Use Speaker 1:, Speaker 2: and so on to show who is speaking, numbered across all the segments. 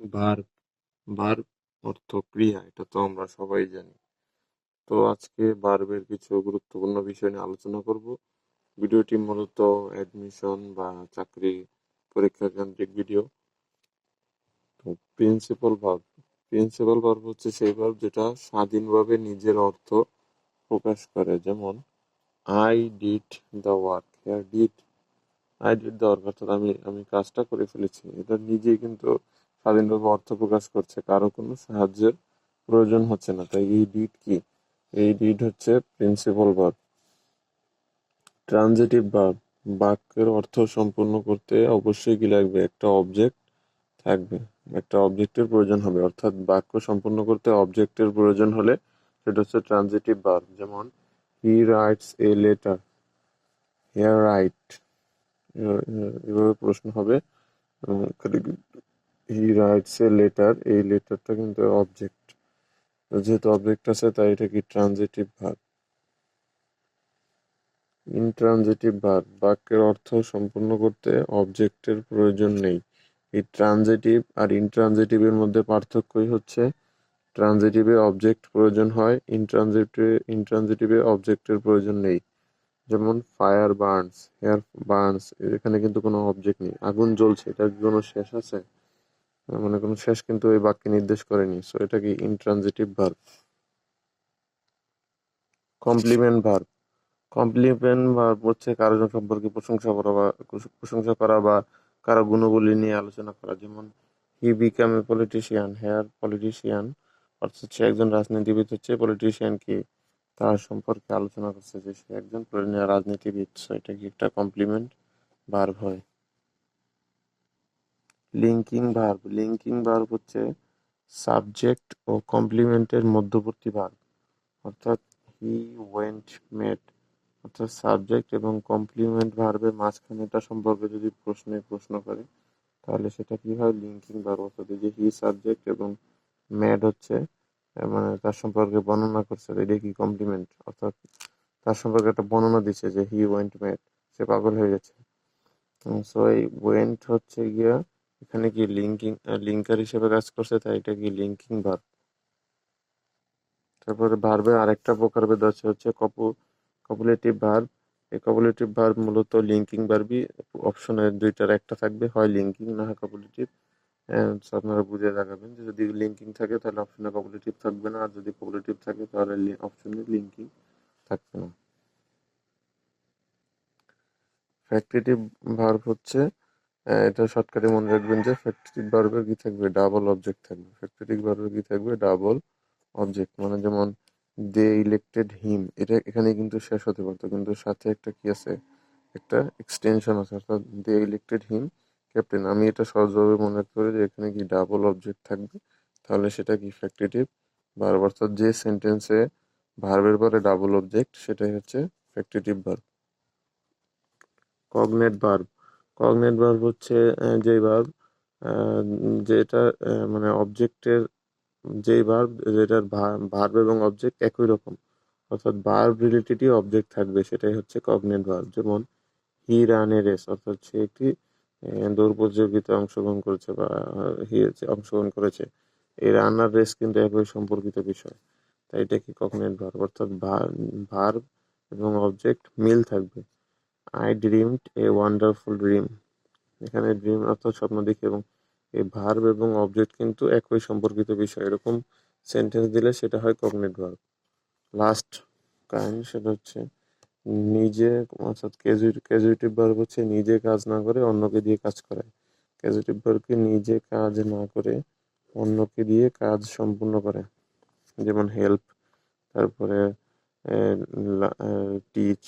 Speaker 1: Verb verb অর্থ ক্রিয়া এটা তো আমরা সবাই জানি। তো আজকে ভার্বের কিছু গুরুত্বপূর্ণ বিষয় নিয়ে আলোচনা করব। ভিডিওটি মূলত অ্যাডমিশন বা চাকরি পরীক্ষা কেন্দ্রিক ভিডিও তো প্রিন্সিপাল ভার্ব প্রিন্সিপাল ভার্ব হচ্ছে সেই ভার্ব যেটা স্বাধীনভাবে নিজের অর্থ প্রকাশ করে। যেমন I did the work here did I did the work অর্থাৎ আমি আমি কাজটা করে ফেলেছি। এটা নিজেই কিন্তু স্বাধীনভাবে অর্থ প্রকাশ করছে, কারও কোনো সাহায্যের প্রয়োজন হচ্ছে না। তাই এই ডিড কি? এই ডিড হচ্ছে প্রিন্সিপাল ভার্ব ট্রানজিটিভ ভার্ব বাক্যের অর্থ সম্পূর্ণ করতে অবশ্যই কি লাগবে? একটা অবজেক্ট থাকবে। একটা অবজেক্টের প্রয়োজন হবে। অর্থাৎ বাক্য সম্পূর্ণ করতে অবজেক্টের প্রয়োজন হলে সেটা হচ্ছে ট্রানজিটিভ ভার্ব যেমন he writes a letter here write এভাবে প্রশ্ন হবে। হি রাইটস এ লেটার এই লেটারটা কিন্তু অবজেক্ট যেহেতু অবজেক্ট আছে, তাই এটা কি ট্রানজিটিভ ভার্ব ইনট্রানজিটিভ ভার্ব বাক্যের অর্থ সম্পূর্ণ করতে অবজেক্টের প্রয়োজন নেই। এই ট্রানজিটিভ আর ইনট্রানজিটিভের মধ্যে পার্থক্যই হচ্ছে ট্রানজিটিভে অবজেক্ট প্রয়োজন হয় ইনট্রানজিটিভে ইনট্রানজিটিভে অবজেক্টের প্রয়োজন নেই। যেমন ফায়ার বার্নস হেয়ার বার্নস এখানে কিন্তু কোনো অবজেক্ট নেই। আগুন জ্বলছে, এটার কোনো শেষ আছে। মানে কোনো শেষ কিন্তু এই বাক্যে নির্দেশ করেনি। সো এটা কি intransitive verb complement verb complement verb হচ্ছে কারও সম্পর্কে প্রশংসা করা বা প্রশংসা করা বা কারও গুণগুলি নিয়ে আলোচনা করা। যেমন he became a politician here politician অর্থাৎ সে একজন রাজনীতিবিদ হচ্ছে পলিটিশিয়ান কি? তার সম্পর্কে আলোচনা করছে যে সে একজন রাজনীতিবিদ। সো এটা কি একটা কমপ্লিমেন্ট ভার্ব হয়? লিঙ্কিং ভার্ব লিঙ্কিং ভার্ব হচ্ছে সাবজেক্ট ও কমপ্লিমেন্টের মধ্যবর্তী ভার্ব অর্থাৎ হি ওয়েন্ট মেট অর্থাৎ সাবজেক্ট এবং কমপ্লিমেন্ট ভার্বের মাঝখানেটা সম্পর্কে যদি প্রশ্নে প্রশ্ন করে, তাহলে সেটা কি হয়? লিঙ্কিং ভার্ব অর্থাৎ যে হি সাবজেক্ট এবং ম্যাড হচ্ছে মানে তার সম্পর্কে বর্ণনা করছে এটা কি কমপ্লিমেন্ট অর্থাৎ তার সম্পর্কে একটা বর্ণনা দিচ্ছে যে হি ওয়েন্ট ম্যাড সে পাগল হয়ে গেছে। সো এই ওয়েন্ট হচ্ছে গিয়া এখানে কি লিঙ্কিং লিঙ্কার হিসেবে কাজ করছে, তাই এটা কি লিঙ্কিং ভার্ব তারপরে ভার্বের আরেকটা প্রকার ভেদ আছে, হচ্ছে কপু কপুলেটিভ ভার্ব এই কপুলেটিভ ভার্ব মূলত লিঙ্কিং ভার্বই অপশনের দুইটার একটা থাকবে, হয় লিঙ্কিং না হয় কপুলেটিভ আপনারা বুঝে রাখাবেন যে যদি লিঙ্কিং থাকে, তাহলে অপশনে কপুলেটিভ থাকবে না, আর যদি কপুলেটিভ থাকে, তাহলে অপশনে লিঙ্কিং থাকবে না। ফ্যাক্টরিটিভ ভার্ব হচ্ছে এটা শর্টকাটে মনে রাখবেন যে ফ্যাক্টরিটিভ ভার্বের কি থাকবে? ডাবল অবজেক্ট থাকবে। ফ্যাক্টরিটিভ ভার্বের কি থাকবে? ডাবল অবজেক্ট মানে যেমন দে ইলেক্টেড হিম এটা এখানে কিন্তু শেষ হতে পারতো। কিন্তু সাথে একটা কি আছে? একটা এক্সটেনশন আছে। অর্থাৎ দে ইলেক্টেড হিম ক্যাপ্টেন আমি এটা সহজভাবে মনে রাখতে পারি যে এখানে কি ডাবল অবজেক্ট থাকবে? তাহলে সেটা কি ফ্যাক্টরিটিভ ভার্ব অর্থাৎ যে সেন্টেন্সে ভার্বের পরে ডাবল অবজেক্ট সেটাই হচ্ছে factitive verb cognate verb cognate verb হচ্ছে যে ভার্ব যেটা মানে অবজেক্টের যেই ভার্ব যেটার ভার্ব এবং অবজেক্ট একই রকম। অর্থাৎ ভার্ব রিলেটেডই অবজেক্ট থাকবে, সেটাই হচ্ছে কগনেট ভার্ব যেমন হি রান এ রেস অর্থাৎ সে একটি দৌড় প্রতিযোগিতায় অংশগ্রহণ করেছে বা হি অংশগ্রহণ করেছে। এই রানার রেস কিন্তু একই সম্পর্কিত বিষয়। তাই এটা কি কগনেট ভার্ব অর্থাৎ ভার্ব এবং অবজেক্ট মিল থাকবে। I dreamed a wonderful dream এখানে ড্রিম অর্থাৎ স্বপ্ন দেখি এবং এই ভার্ব এবং অবজেক্ট কিন্তু একই সম্পর্কিত বিষয়। এরকম সেন্টেন্স দিলে সেটা হয় কগনেট ভার্ব লাস্ট কাইন্ড সেটা হচ্ছে নিজে, অর্থাৎ ক্যাজুয়েটিভ ভার্ব হচ্ছে নিজে কাজ না করে অন্যকে দিয়ে কাজ করায়। ক্যাজুয়েটিভ ভার্বকে নিজে কাজ না করে অন্যকে দিয়ে কাজ সম্পূর্ণ করে। যেমন হেল্প তারপরে টিচ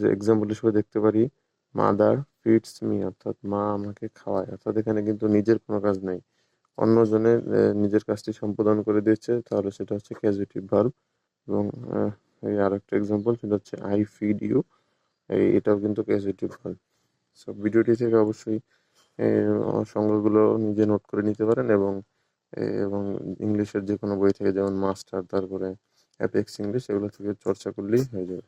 Speaker 1: যে এক্সাম্পল হিসেবে দেখতে পারি মাদার ফিডস মি অর্থাৎ মা আমাকে খাওয়ায়। অর্থাৎ এখানে কিন্তু নিজের কোনো কাজ নেই। অন্যজনের নিজের কাজটি সম্পাদন করে দিচ্ছে তাহলে সেটা হচ্ছে ক্যাজুয়েটিভ ভার্ব এবং এই আর একটা এক্সাম্পল সেটা হচ্ছে আই ফিড ইউ এই, এটাও কিন্তু ক্যাজুয়েটিভ ভার্ব সো ভিডিওটি থেকে অবশ্যই সংজ্ঞাগুলো নিজে নোট করে নিতে পারেন এবং এবং ইংলিশের যে কোনো বই থেকে যেমন মাস্টার, তারপরে অ্যাপেক্স ইংলিশ এগুলো থেকে চর্চা করলেই হয়ে যাবে।